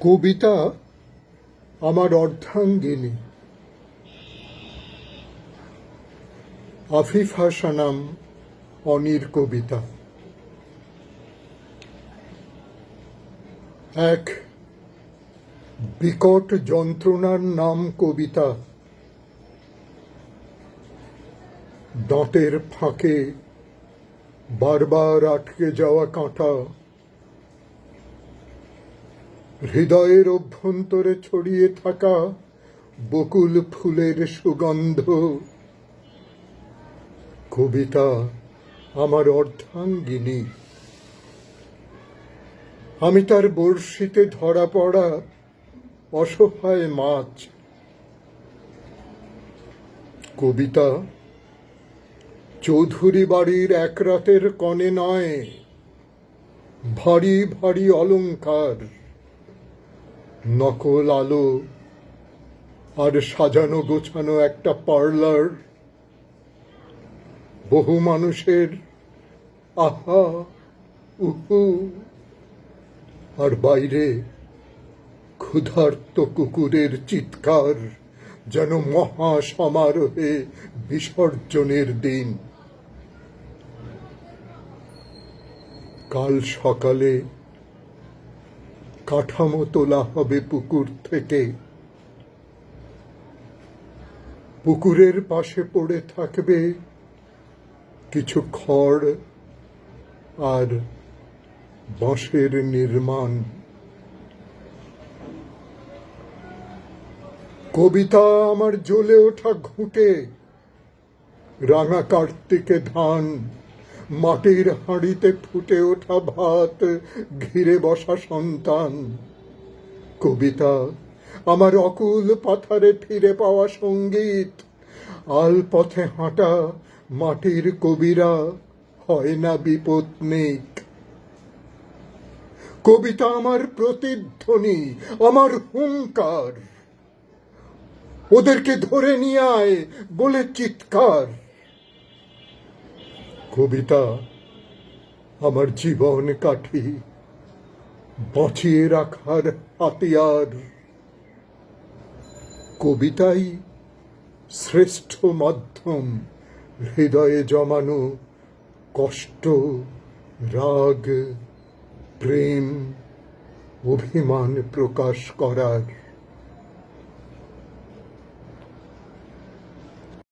কবিতা আমার অর্ধাঙ্গিনী। আফিফা সানাম অনির কবিতা। এক বিকট যন্ত্রণার নাম কবিতা। দাঁতের ফাঁকে বারবার আটকে যাওয়া কাঁটা। হৃদয়ের অভ্যন্তরে ছড়িয়ে থাকা বকুল ফুলের সুগন্ধ। কবিতা আমার অর্ধাঙ্গিনী। আমি তার বড়শিতে ধরা পড়া অসহায় মাছ। কবিতা, চৌধুরী বাড়ির এক রাতের কনে নয়, ভারী ভারী অলংকার নকল আলো আর সাজানো গোছানো একটা পার্লার। বহু মানুষের আহা, উহু। আর বাইরে ক্ষুধার্ত কুকুরের চিৎকার যেন মহা সমারোহে বিসর্জনের দিন। কাল সকালে কাঠামো তোলা হবে পুকুর থেকে। পুকুরের পাশে পড়ে থাকবে কিছু খড় আর বাঁশের নির্মাণ। কবিতা আমার জ্বলে ওঠা ঘুঁটে, রাঙা কার্তিকে ধান। মাটির হাঁড়িতে ফুটে ওঠা ভাত, ঘিরে বসা সন্তান। কবিতা, আমার অকুল পাথারে ফিরে পাওয়া সংগীত। আল পথে হাঁটা মাটির কবিরা, হয় না বিপত্নিক কবিতা আমার প্রতিধ্বনি, আমার হুঙ্কার ওদেরকে ধরে নিয়ে আয় বলে চিৎকার। কবিতা আমার জীবন কাঠি বাঁচিয়ে রাখার হাতিয়ার। কবিতাই শ্রেষ্ঠ মাধ্যম, হৃদয়ে জমানো কষ্ট, রাগ, প্রেম, অভিমান প্রকাশ করার